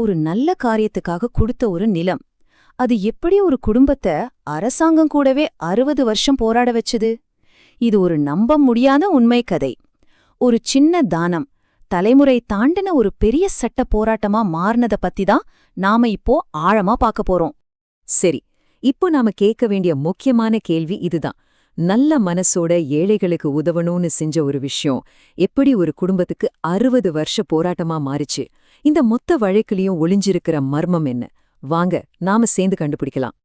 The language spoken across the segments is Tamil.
ஒரு நல்ல காரியத்துக்காக கொடுத்த ஒரு நிலம். அது எப்படி ஒரு குடும்பத்த அரசாங்கம் கூடவே அறுபது வருஷம் போராட வச்சது? இது ஒரு நம்ப முடியாத உண்மை கதை. ஒரு சின்ன தானம் தலைமுறை தாண்டின ஒரு பெரிய சட்ட போராட்டமா மாறினத பத்தி தான் நாம இப்போ ஆழமா பார்க்க போறோம். சரி இப்போ நாம கேட்க வேண்டிய முக்கியமான கேள்வி இதுதான். நல்ல மனசோட ஏழைகளுக்கு உதவணும்னு செஞ்ச ஒரு விஷயம். எப்படி ஒரு குடும்பத்துக்கு அறுபது வருஷ போராட்டமா மாறிச்சு? இந்த மொத்த வழக்குலயும் ஒளிஞ்சிருக்கிற மர்மம் என்ன? வாங்க நாம சேர்ந்து கண்டுபிடிக்கலாம்.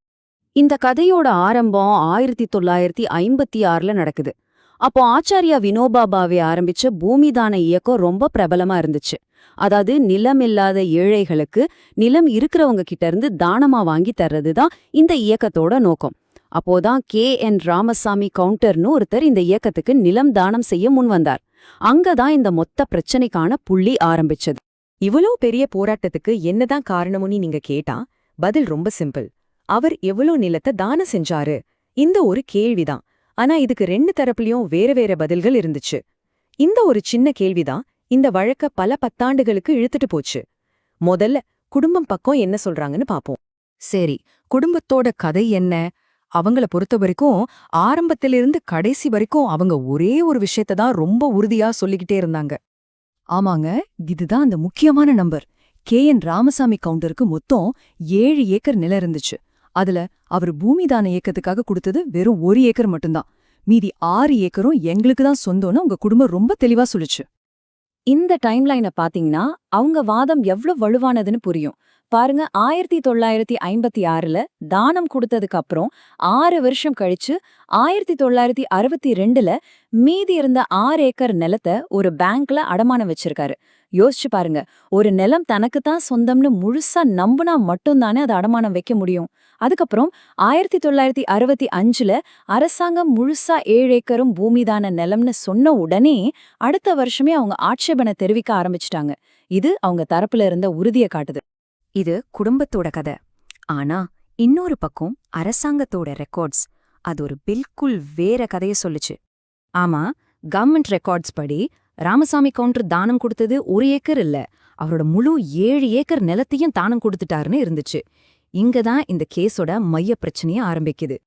இந்த கதையோட ஆரம்பம் ஆயிரத்தி தொள்ளாயிரத்தி ஐம்பத்தி ஆறுல நடக்குது. அப்போ ஆச்சாரியா வினோபாபாவை ஆரம்பிச்ச பூமிதான இயக்கம் ரொம்ப பிரபலமா இருந்துச்சு. அதாவது நிலம் இல்லாத ஏழைகளுக்கு நிலம் இருக்கிறவங்க கிட்ட இருந்து தானமா வாங்கி தர்றது தான் இந்த இயக்கத்தோட நோக்கம். அப்போதான் கே. என். ராமசாமி கவுண்டர்னு ஒருத்தர் இந்த இயக்கத்துக்கு நிலம் தானம் செய்ய முன் வந்தார். அங்கதான் இந்த மொத்த பிரச்சனைக்கான புள்ளி ஆரம்பிச்சது. இவ்வளோ பெரிய போராட்டத்துக்கு என்னதான் காரணம்னு நீங்க கேட்டா பதில் ரொம்ப சிம்பிள். அவர் எவ்வளோ நிலத்தை தானம் செஞ்சாரு? இந்த ஒரு கேள்விதான். ஆனா இதுக்கு ரெண்டு தரப்புலயும் வேற வேற பதில்கள் இருந்துச்சு. இந்த ஒரு சின்ன கேள்விதான் இந்த வழக்க பல பத்தாண்டுகளுக்கு இழுத்துட்டு போச்சு. முதல்ல குடும்பம் பக்கம் என்ன சொல்றாங்கன்னு பாப்போம். சரி குடும்பத்தோட கதை என்ன? அவங்கள பொறுத்த வரைக்கும் ஆரம்பத்திலிருந்து கடைசி வரைக்கும் அவங்க ஒரே ஒரு விஷயத்த தான் ரொம்ப உறுதியா சொல்லிக்கிட்டே இருந்தாங்க. ஆமாங்க இதுதான் அந்த முக்கியமான நம்பர். கே. என். ராமசாமி கவுண்டருக்கு மொத்தம் ஏழு ஏக்கர் நிலம் இருந்துச்சு. அதுல அவர் பூமிதான இயக்கத்துக்காக கொடுத்தது வெறும் ஒரு ஏக்கர் மட்டும்தான். மீதி ஆறு ஏக்கரும் எங்களுக்கு தான் சொந்தம்னு உங்க குடும்பம் ரொம்ப தெளிவா சொல்லுச்சு. இந்த டைம்லைனை பாத்தீங்கன்னா அவங்க வாதம் எவ்வளவு வலுவானதுன்னு புரியும். பாருங்க ஆயிரத்தி தொள்ளாயிரத்தி ஐம்பத்தி ஆறுல தானம் கொடுத்ததுக்கு அப்புறம் ஆறு வருஷம் கழிச்சு ஆயிரத்தி தொள்ளாயிரத்தி அறுபத்தி ரெண்டுல மீதி இருந்த ஆறு ஏக்கர் நிலத்தை ஒரு பேங்க்ல அடமானம் வச்சிருக்காரு. யோசிச்சு பாருங்க ஒரு நிலம் தனக்கு தான் சொந்தம்னு முழுசா நம்புனா மட்டும்தானே அதை அடமானம் வைக்க முடியும். அதுக்கப்புறம் ஆயிரத்தி தொள்ளாயிரத்தி அறுபத்தி அஞ்சுல அரசாங்கம் முழுசா ஏழு ஏக்கரும் பூமிதான நிலம்னு சொன்ன உடனே அடுத்த வருஷமே அவங்க ஆட்சேபனை தெரிவிக்க ஆரம்பிச்சிட்டாங்க. இது அவங்க தரப்புல இருந்த உறுதியை காட்டுது. இது குடும்பத்தோட கதை. ஆனா இன்னொரு பக்கம் அரசாங்கத்தோட ரெக்கார்ட்ஸ் அது ஒரு பில்குல் வேற கதைய சொல்லுச்சு. ஆமா கவர்மெண்ட் ரெக்கார்ட்ஸ் படி ராமசாமி கவுண்டர் தானம் கொடுத்தது ஒரு ஏக்கர் இல்ல. அவரோட முழு ஏழு ஏக்கர் நிலத்தையும் தானம் கொடுத்துட்டாருன்னு இருந்துச்சு. இங்கதான் இந்த கேஸோட மைய பிரச்சனைய ஆரம்பிக்குது.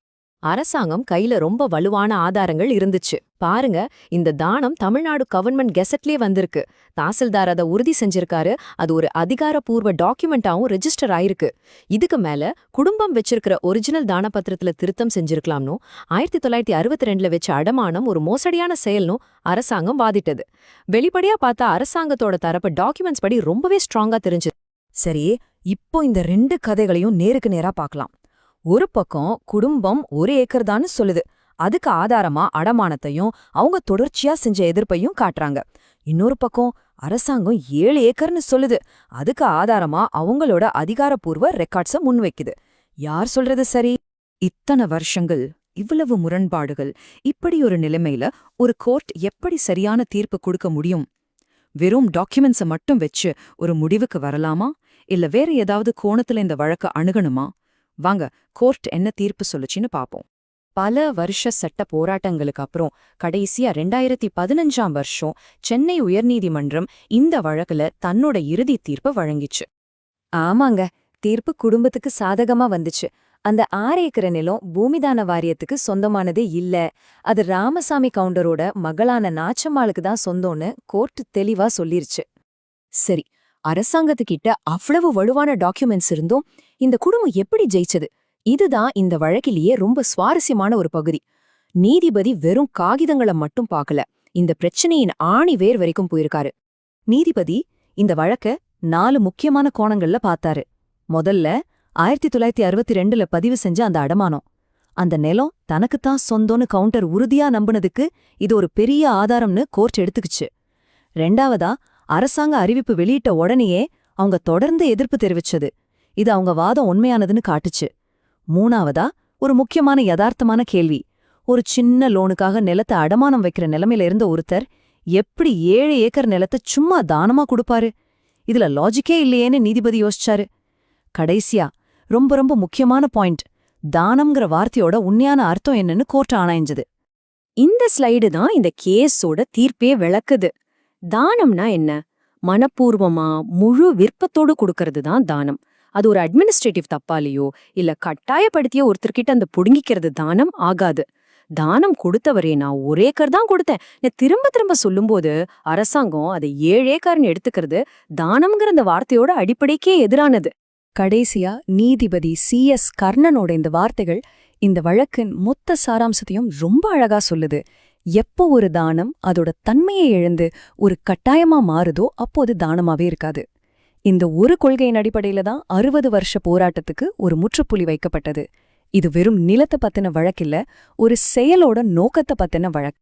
அரசாங்கம் கையில ரொம்ப வலுவான ஆதாரங்கள் இருந்துச்சு. பாருங்க இந்த தானம் தமிழ்நாடு கவர்மெண்ட் கெசட்லயே வந்திருக்கு. தாசில்தார் அதை உறுதி செஞ்சிருக்காரு. அது ஒரு அதிகாரப்பூர்வ டாக்குமெண்டாவும் ரெஜிஸ்டர் ஆயிருக்கு. இதுக்கு மேல குடும்பம் வச்சிருக்கிற ஒரிஜினல் தான பத்திரத்துல திருத்தம் செஞ்சிருக்கலாம்னு ஆயிரத்தி தொள்ளாயிரத்தி அறுபத்தி ரெண்டுல வச்ச அடமானம் ஒரு மோசடியான செயல்னும் அரசாங்கம் வாதிட்டது. வெளிப்படையா பார்த்தா அரசாங்கத்தோட தரப்பு டாக்குமெண்ட்ஸ் படி ரொம்பவே ஸ்ட்ராங்கா தெரிஞ்சு சரி இப்போ இந்த ரெண்டு கதைகளையும் நேருக்கு நேரா பார்க்கலாம். ஒரு பக்கம் குடும்பம் ஒரு ஏக்கர் தான்னு சொல்லுது. அதுக்கு ஆதாரமா அடமானத்தையும் அவங்க தொடர்ச்சியா செஞ்ச எதிர்ப்பையும் காட்டுறாங்க. இன்னொரு பக்கம் அரசாங்கம் ஏழு ஏக்கர்னு சொல்லுது. அதுக்கு ஆதாரமா அவங்களோட அதிகாரப்பூர்வ ரெக்கார்ட்ஸ முன்வைக்குது. யார் சொல்றது சரி? இத்தனை வருஷங்கள் இவ்வளவு முரண்பாடுகள் இப்படி ஒரு நிலைமையில ஒரு கோர்ட் எப்படி சரியான தீர்ப்பு கொடுக்க முடியும்? வெறும் டாக்குமெண்ட்ஸ மட்டும் வச்சு ஒரு முடிவுக்கு வரலாமா? இல்ல வேற ஏதாவது கோணத்துல இந்த வழக்க அணுகணுமா? வாங்க கோர்ட் என்ன தீர்ப்பு சொல்லுச்சுன்னு பாப்போம். பல வருஷ சட்ட போராட்டங்களுக்கு அப்புறம் கடைசியா ரெண்டாயிரத்தி பதினஞ்சாம் வருஷம் சென்னை உயர்நீதிமன்றம் இந்த வழக்குல தன்னோட இறுதி தீர்ப்பு வழங்கிச்சு. ஆமாங்க தீர்ப்பு குடும்பத்துக்கு சாதகமா வந்துச்சு. அந்த ஆறு ஏக்கர நிலம் பூமிதான வாரியத்துக்கு சொந்தமானதே இல்ல. அது ராமசாமி கவுண்டரோட மகளான நாச்சம்மாளுக்கு தான் சொந்தம்னு கோர்ட் தெளிவா சொல்லிருச்சு. சரி அரசாங்கத்துக்கிட்ட அவ்வளவு வலுவான டாக்குமெண்ட்ஸ் இருந்தும் இந்த குடும்பம் எப்படி ஜெயிச்சது? இதுதான் இந்த வழக்கிலேயே ரொம்ப சுவாரஸ்யமான ஒரு பகுதி. நீதிபதி வெறும் காகிதங்களை மட்டும் பார்க்கல. இந்த பிரச்சனையின் ஆணி வேர் வரைக்கும் போயிருக்காரு. நீதிபதி இந்த வழக்க நாலு முக்கியமான கோணங்கள்ல பார்த்தாரு. முதல்ல ஆயிரத்தி தொள்ளாயிரத்தி அறுபத்தி ரெண்டுல பதிவு செஞ்ச அந்த அடமானம். அந்த நிலம் தனக்குத்தான் சொந்தம்னு கவுண்டர் உறுதியா நம்புனதுக்கு இது ஒரு பெரிய ஆதாரம்னு கோர்ட் எடுத்துக்குச்சு. ரெண்டாவதா அரசாங்க அறிவிப்பு வெளியிட்ட உடனேயே அவங்க தொடர்ந்து எதிர்ப்பு தெரிவிச்சது. இது அவங்க வாதம் உண்மையானதுன்னு காட்டுச்சு. மூணாவதா ஒரு முக்கியமான யதார்த்தமான கேள்வி. ஒரு சின்ன லோனுக்காக நிலத்தை அடமானம் வைக்கிற நிலைமையில இருந்த ஒருத்தர் எப்படி ஏழு ஏக்கர் நிலத்தை சும்மா தானமா கொடுப்பாரு? இதுல லாஜிக்கே இல்லையேன்னு நீதிபதி யோசிச்சாரு. கடைசியா ரொம்ப ரொம்ப முக்கியமான பாயிண்ட் தானம்ங்கிற வார்த்தையோட உண்மையான அர்த்தம் என்னன்னு கோர்ட் ஆனாய்ஞ்சது இந்த ஸ்லைடு தான் இந்த கேஸோட தீர்ப்பே விளக்குது. தானம்னா என்ன? மனப்பூர்வமா முழு விருப்பத்தோடு கொடுக்கறது தான் தானம். அது ஒரு அட்மினிஸ்ட்ரேட்டிவ் தப்பாலேயோ இல்ல கட்டாயப்படுத்திய ஒருத்தர்கிட்ட அந்த புடுங்கிக்கிறது தானம் ஆகாது. தானம் கொடுத்தவரே நான் ஒரு ஏக்கர் தான் கொடுத்தேன். நான் திரும்ப திரும்ப சொல்லும்போது அரசாங்கம் அதை ஏழு ஏக்கர்னு எடுத்துக்கிறது தானம்ங்கிற அந்த வார்த்தையோட அடிப்படைக்கே எதிரானது. கடைசியா நீதிபதி சி. எஸ். கர்ணனோட இந்த வார்த்தைகள் இந்த வழக்கின் மொத்த சாராம்சத்தையும் ரொம்ப அழகா சொல்லுது. எப்போ ஒரு தானம் அதோட தன்மையை இழந்து ஒரு கட்டாயமா மாறுதோ அப்போது தானமாவே இருக்காது. இந்த ஒரு கொள்கையின் அடிப்படையில தான் அறுபது வருஷ போராட்டத்துக்கு ஒரு முற்றுப்புள்ளி வைக்கப்பட்டது. இது வெறும் நிலத்தை பத்தின வழக்கில்ல ஒரு செயலோட நோக்கத்தை பத்தின வழக்கு